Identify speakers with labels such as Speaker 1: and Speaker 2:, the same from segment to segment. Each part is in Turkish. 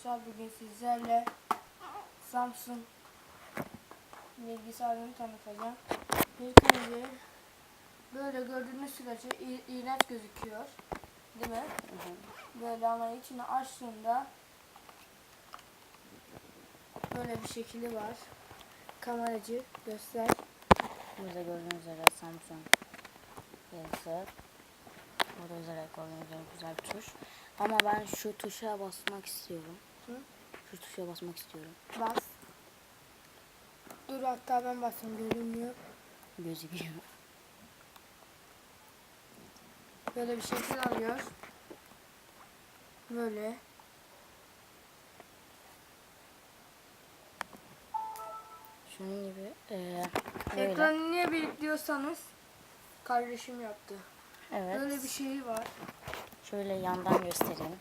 Speaker 1: arkadaşlar bugün sizlerle Samsung bilgisayarını tanıtacağım. İlk önce böyle gördüğünüz sürece iğrenç gözüküyor. Değil mi? Böyle ama içini açtığında böyle bir şekli var. Kameracı göster.
Speaker 2: Burada gördüğünüz üzere Samsung yazısı. Burada gördüğünüz üzere güzel bir tuş. Ama ben şu tuşa basmak istiyorum.
Speaker 1: Hı?
Speaker 2: Şu tuşa basmak istiyorum.
Speaker 1: Bas. Dur hatta ben basayım görünmüyor.
Speaker 2: Gözüküyor.
Speaker 1: Böyle bir şekil alıyor. Böyle.
Speaker 2: Şunun gibi böyle.
Speaker 1: Ekranı niye büyük diyorsanız kardeşim yaptı.
Speaker 2: Evet.
Speaker 1: Böyle bir şey var.
Speaker 2: Şöyle yandan göstereyim.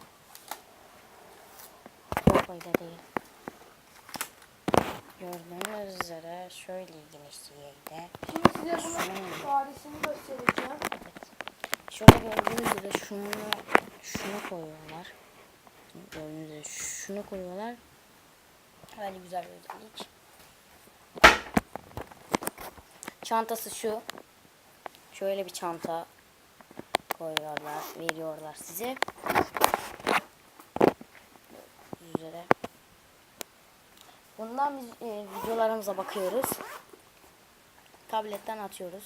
Speaker 2: Öyle değil. Gördüğünüz üzere şöyle genişliğinde.
Speaker 1: Şimdi size bunun faresini göstereceğim.
Speaker 2: Şöyle gördüğünüz üzere şunu şunu koyuyorlar. Gördüğünüz üzere şunu koyuyorlar. Böyle güzel bir özellik. Çantası şu. Şöyle bir çanta koyuyorlar, veriyorlar size. Gördüğünüz üzere. Bundan biz e, videolarımıza bakıyoruz. Tabletten atıyoruz.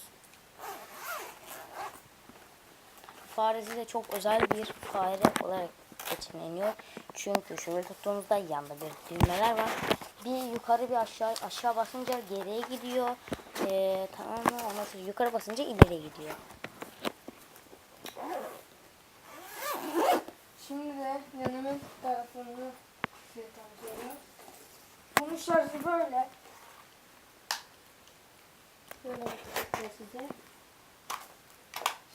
Speaker 2: Faresi de çok özel bir fare olarak geçimleniyor. Çünkü şöyle tuttuğumuzda yanında bir düğmeler var. Bir yukarı bir aşağı aşağı basınca geriye gidiyor. Ee, tamam mı? Ondan sonra yukarı basınca ileriye gidiyor.
Speaker 1: Şimdi de yanımın tarafını size tanıtıyorum. Bunun şarjı böyle. Böyle size.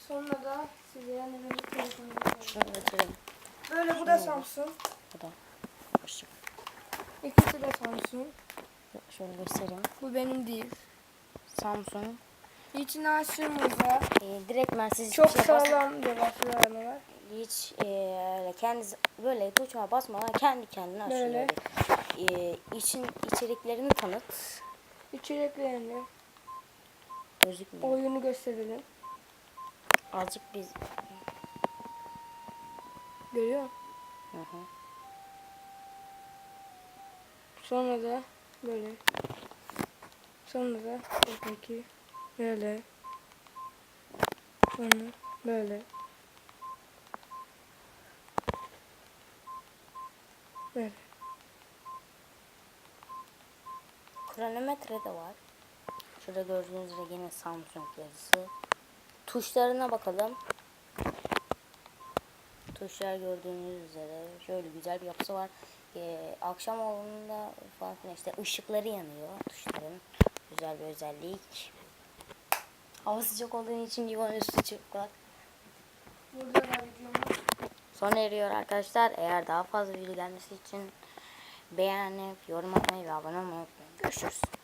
Speaker 1: Sonra da size telefonunu
Speaker 2: Şunu götürelim.
Speaker 1: Böyle bu da Samsung.
Speaker 2: Bu da.
Speaker 1: İkisi de Samsung.
Speaker 2: Şöyle göstereyim.
Speaker 1: Bu benim değil.
Speaker 2: Samsung.
Speaker 1: İçini açtığımızda
Speaker 2: Ee, direktmen siz
Speaker 1: çok
Speaker 2: bas-
Speaker 1: sağlam diyorlar şuralar.
Speaker 2: hiç e, öyle kendiniz böyle tuşuna basmadan kendi kendine açıyor.
Speaker 1: Böyle.
Speaker 2: Ee, için içeriklerini tanıt.
Speaker 1: İçeriklerini,
Speaker 2: Gözükmüyor.
Speaker 1: oyunu gösterelim.
Speaker 2: Azıcık biz.
Speaker 1: Görüyor musun?
Speaker 2: Hı hı.
Speaker 1: Sonra da böyle. Sonra da buradaki böyle. Sonra böyle. Böyle.
Speaker 2: Kronometre de var. Şurada gördüğünüz üzere yine Samsung yazısı. Tuşlarına bakalım. Tuşlar gördüğünüz üzere şöyle güzel bir yapısı var. Ee, akşam olduğunda falan filan işte ışıkları yanıyor tuşların. Güzel bir özellik. Hava sıcak olduğu için yuvanın üstü çıplak.
Speaker 1: Burada da.
Speaker 2: Sona eriyor arkadaşlar. Eğer daha fazla video gelmesi için beğenip yorum atmayı ve abone olmayı unutmayın. Görüşürüz.